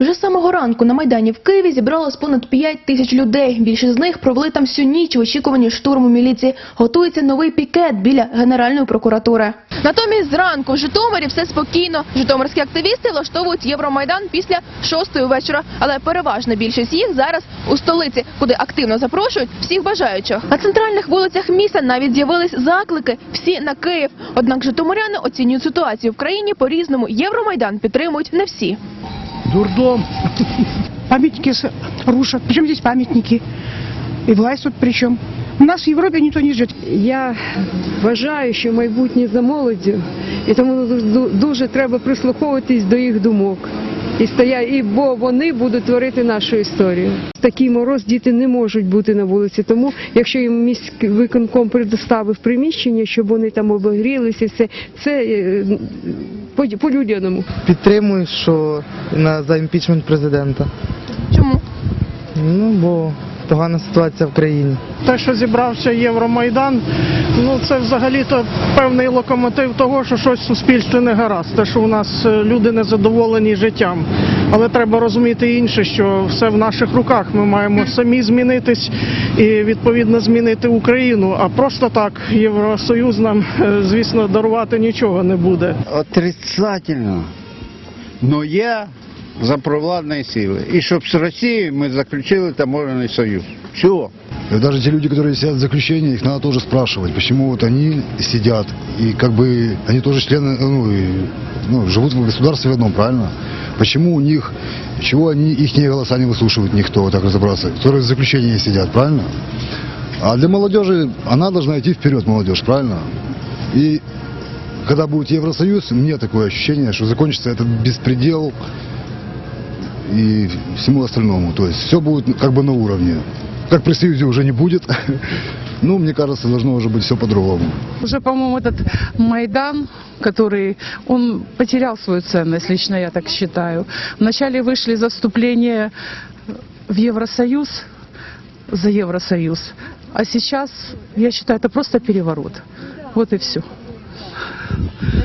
Вже з самого ранку на Майдані в Києві зібралось понад 5 тисяч людей. Більшість з них провели там всю ніч в очікуванні штурму міліції. Готується новий пікет біля Генеральної прокуратури. Натомість зранку в Житомирі все спокійно. Житомирські активісти влаштовують Євромайдан після шостої вечора. Але переважна більшість їх зараз у столиці, куди активно запрошують всіх бажаючих. На центральних вулицях міста навіть з'явились заклики всі на Київ. Однак житомиряни оцінюють ситуацію в країні по-різному. Євромайдан підтримують не всі. Дурдом. Памятники рушат. Причем здесь памятники? И власть тут при чем? У нас в Европе никто не жить. Я вважаю, що майбутнє за молоддю, і тому дуже треба прислуховуватись до їх думок. І стоя, і бо вони будуть творити нашу історію. В такий мороз діти не можуть бути на вулиці. Тому, якщо їм міський виконком предоставив приміщення, щоб вони там обогрілися, все це е, по, по людяному. Підтримую, що на за імпічмент президента. Чому? Ну бо погана ситуація в країні. Те, що зібрався Євромайдан, ну це взагалі-то певний локомотив того, що щось в суспільстві не гаразд. Те, що у нас е, люди не задоволені життям Але треба розуміти інше, що все в наших руках. Ми маємо самі змінитись і відповідно змінити Україну. А просто так Євросоюз нам, е, звісно, дарувати нічого не буде. Отрицательно. Но я за провладные силы. И чтоб с Россией мы заключили таможенный союз. Все. И даже те люди, которые сидят в заключении, их надо тоже спрашивать, почему вот они сидят, и как бы они тоже члены, ну, и, ну, живут в государстве одном, правильно? Почему у них, чего они, их голоса не выслушивает никто, так разобраться, которые в заключении сидят, правильно? А для молодежи, она должна идти вперед, молодежь, правильно? И когда будет Евросоюз, мне такое ощущение, что закончится этот беспредел и всему остальному. То есть все будет как бы на уровне. Как при Союзе уже не будет. Ну, мне кажется, должно уже быть все по-другому. Уже, по-моему, этот Майдан, который, он потерял свою ценность, лично я так считаю. Вначале вышли за вступление в Евросоюз, за Евросоюз, а сейчас, я считаю, это просто переворот. Вот и все.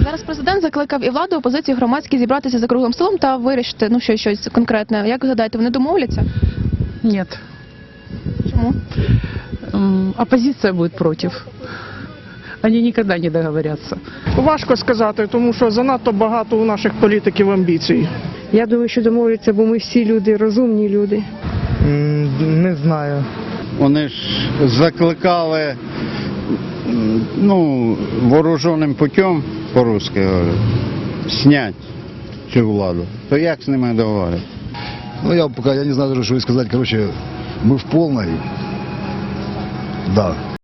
Зараз президент закликав і владу, і опозицію громадські зібратися за круглим столом та вирішити ну що щось конкретне. Як ви гадаєте, вони домовляться? Нет. Чому? М, Оппозиция будет Против. Они никогда не договорятся. Важко сказати, тому що занадто багато у наших політиків амбіцій. Я думаю, що домовляться, бо ми всі люди, розумні люди. Не знаю. Вони ж закликали ну, вооруженим путем, по-русски говорю, снять цю владу. То як з ними договорити? Ну, я пока, я не знаю даже, что и сказать. Короче, мы в полной, да,